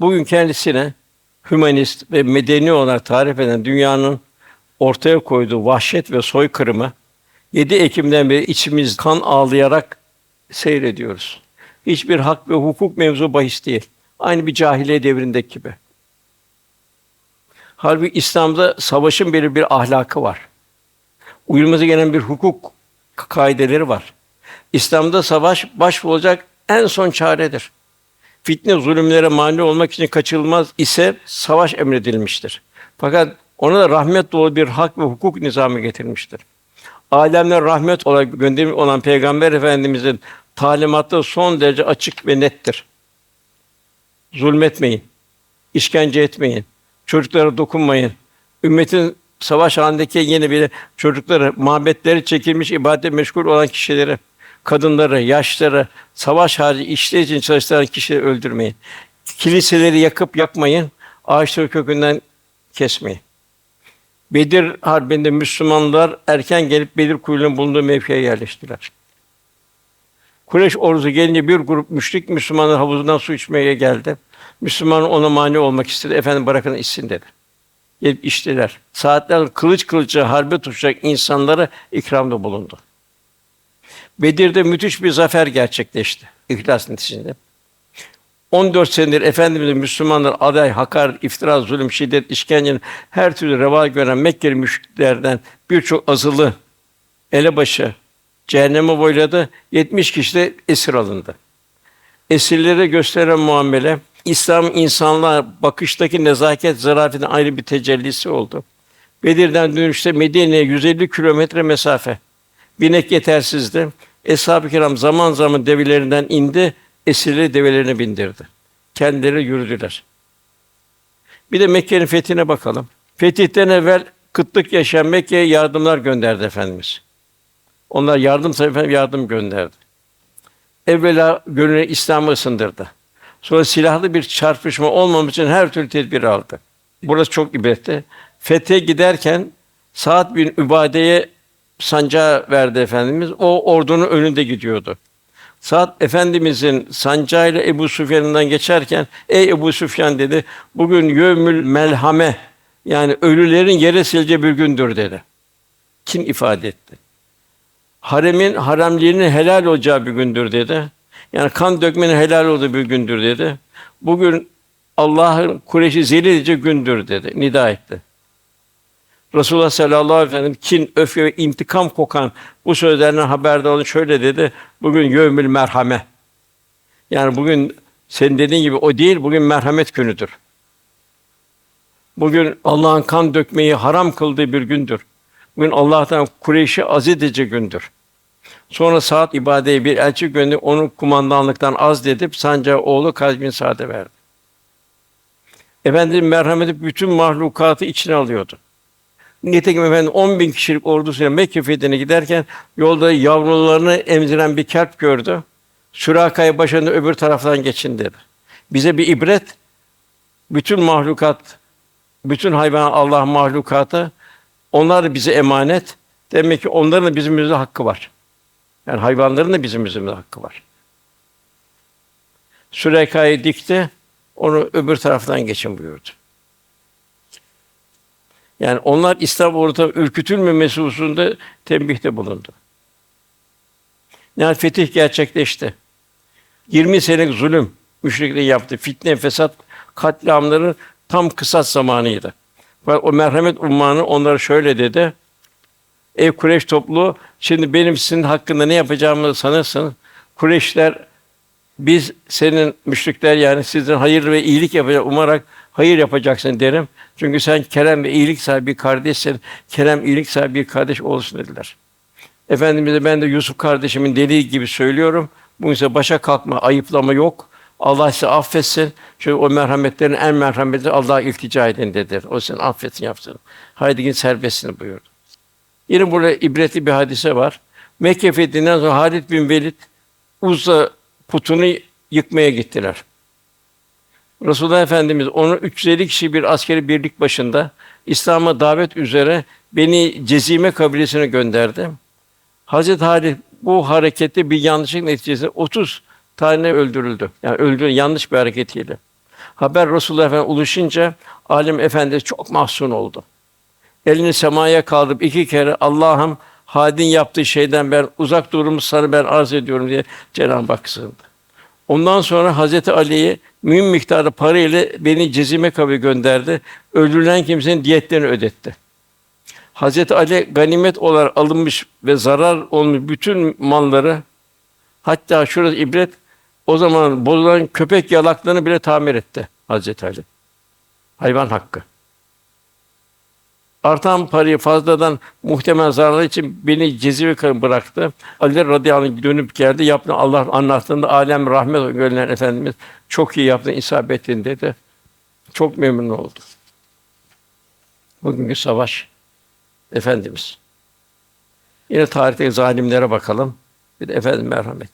Bugün kendisine hümanist ve medeni olarak tarif eden dünyanın ortaya koyduğu vahşet ve soykırımı 7 Ekim'den beri içimiz kan ağlayarak seyrediyoruz. Hiçbir hak ve hukuk mevzu bahis değil. Aynı bir cahiliye devrindeki gibi. Halbuki İslam'da savaşın belirli bir ahlakı var. Uyulması gereken bir hukuk kaideleri var. İslam'da savaş başvurulacak en son çaredir. Fitne zulümlere mani olmak için kaçınılmaz ise savaş emredilmiştir. Fakat ona da rahmet dolu bir hak ve hukuk nizamı getirmiştir. Alemler rahmet olarak gönderilmiş olan Peygamber Efendimizin talimatı son derece açık ve nettir. Zulmetmeyin, işkence etmeyin, çocuklara dokunmayın. Ümmetin savaş halindeki yeni bir çocukları, mabetleri çekilmiş ibadete meşgul olan kişileri, kadınları, yaşları, savaş hali işleri için çalıştıran kişileri öldürmeyin. Kiliseleri yakıp yakmayın, ağaçları kökünden kesmeyin. Bedir Harbi'nde Müslümanlar erken gelip Bedir kuyunun bulunduğu mevkiye yerleştiler. Kureyş ordusu gelince bir grup müşrik Müslümanlar havuzundan su içmeye geldi. Müslüman ona mani olmak istedi. Efendim bırakın içsin dedi. Gelip içtiler. Saatler kılıç kılıca harbe tutacak insanlara ikramda bulundu. Bedir'de müthiş bir zafer gerçekleşti. İhlas neticesinde. 14 senedir Efendimiz'e Müslümanlar aday, hakar, iftira, zulüm, şiddet, işkencenin her türlü reva gören Mekkeli müşriklerden birçok azılı, elebaşı, cehenneme boyladı. 70 kişi de esir alındı. Esirlere gösteren muamele, İslam insanlığa bakıştaki nezaket, zarafetin ayrı bir tecellisi oldu. Bedir'den dönüşte Medine'ye 150 kilometre mesafe. Binek yetersizdi. Eshab-ı kiram zaman zaman develerinden indi, esirleri develerine bindirdi. Kendileri yürüdüler. Bir de Mekke'nin fethine bakalım. Fetihten evvel kıtlık yaşayan Mekke'ye yardımlar gönderdi Efendimiz. Onlar yardım sefer yardım gönderdi. Evvela gönlüne İslam'ı ısındırdı. Sonra silahlı bir çarpışma olmamak için her türlü tedbir aldı. Burası çok ibretli. Fethe giderken Sa'd bin Übade'ye sancağı verdi Efendimiz. O ordunun önünde gidiyordu. Sa'd Efendimizin sancağıyla Ebu Süfyan'dan geçerken ey Ebu Süfyan dedi. Bugün yevmül melhame yani ölülerin yere sileceği bir gündür dedi. Kin ifade etti. Haremin haremliğinin helal olacağı bir gündür dedi. Yani kan dökmenin helal olduğu bir gündür dedi. Bugün Allah'ın Kureyş'i zelil edecek gündür dedi. Nida etti. Resulullah sallallahu aleyhi ve sellem kin, öfke ve intikam kokan bu sözlerden haberdar olun şöyle dedi. Bugün yevmül merhame. Yani bugün senin dediğin gibi o değil, bugün merhamet günüdür. Bugün Allah'ın kan dökmeyi haram kıldığı bir gündür. Bugün Allah'tan Kureyş'i aziz edici gündür. Sonra saat ibadeye bir elçi gönderdi, onu kumandanlıktan azledip sancağı oğlu Kays bin Sa'd'e verdi. Efendimiz merhameti bütün mahlukatı içine alıyordu. Nitekim efendim 10 bin kişilik ordusuyla Mekke fethine giderken yolda yavrularını emziren bir kelp gördü. Sürakayı başında öbür taraftan geçin dedi. Bize bir ibret. Bütün mahlukat, bütün hayvan Allah mahlukatı onlar bize emanet. Demek ki onların da bizim üzerinde hakkı var. Yani hayvanların da bizim üzerinde hakkı var. Sürekayı dikti, onu öbür taraftan geçin buyurdu. Yani onlar İslam orada ürkütülmemesi hususunda tembihte bulundu. Yani fetih gerçekleşti. 20 senelik zulüm müşrikler yaptı. Fitne, fesat, katliamların tam kısas zamanıydı. O merhamet ummanı onlara şöyle dedi. Ey Kureyş topluluğu, şimdi benim sizin hakkında ne yapacağımı sanırsın. Kureyşler biz senin müşrikler yani sizden hayır ve iyilik yapacak umarak hayır yapacaksın derim. Çünkü sen kerem ve iyilik sahibi bir kardeşsin. Kerem iyilik sahibi bir kardeş olsun dediler. Efendimiz'e ben de Yusuf kardeşimin dediği gibi söylüyorum. Bu ise başa kalkma, ayıplama yok. Allah sizi affetsin. Çünkü o merhametlerin en merhametli Allah'a iltica edin dediler. O seni affetsin yapsın. Haydi git serbestsin buyurdu. Yine burada ibretli bir hadise var. Mekke fethinden sonra Halid bin Velid Uzza putunu yıkmaya gittiler. Resulullah Efendimiz onu 350 kişi bir askeri birlik başında İslam'a davet üzere beni Cezime kabilesine gönderdi. Hazreti Halid bu harekette bir yanlışlık neticesinde 30 tane öldürüldü. Yani öldürüldü yanlış bir hareketiyle. Haber Resulullah Efendimiz ulaşınca alim efendi çok mahzun oldu. Elini semaya kaldırıp iki kere Allah'ım hadin yaptığı şeyden ben uzak durumu sana ben arz ediyorum diye Cenab-ı Hak sığındı. Ondan sonra Hazreti Ali'yi mühim miktarda para ile beni Cezime kabı gönderdi. Öldürülen kimsenin diyetlerini ödetti. Hazreti Ali ganimet olarak alınmış ve zarar olmuş bütün malları hatta şurası ibret o zaman bozulan köpek yalaklarını bile tamir etti Hazreti Ali. Hayvan hakkı. Artan parayı fazladan muhtemel zararlar için beni cezire bıraktı. Ali radıyallahu anh dönüp geldi. Yaptı Allah anlattığında alem rahmet gönderen efendimiz çok iyi yaptın, isabet ettin dedi. Çok memnun oldu. Bugünkü savaş efendimiz. Yine tarihteki zalimlere bakalım. Bir de efendim merhamet.